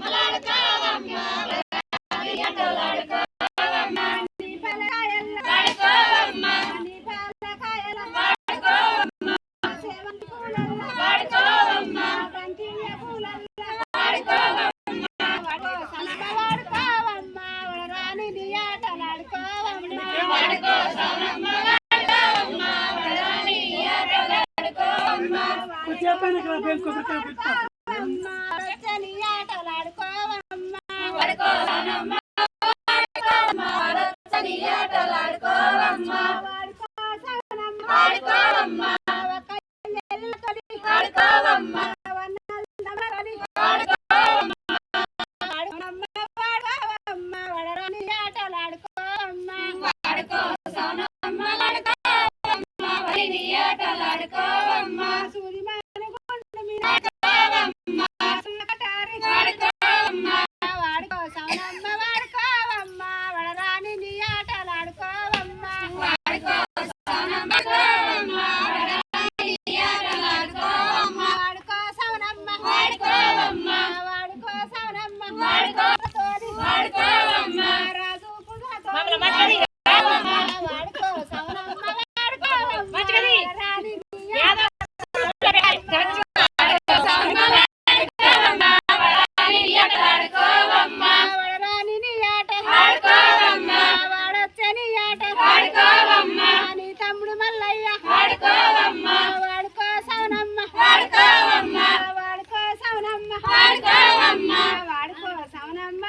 Mala చేపైన కదా పేరు కొబ్బరికాయ పెట్టుకో ఆడుకోవమ్మా. వాడుకోవమ్మ వాడుకో సవనమ్మ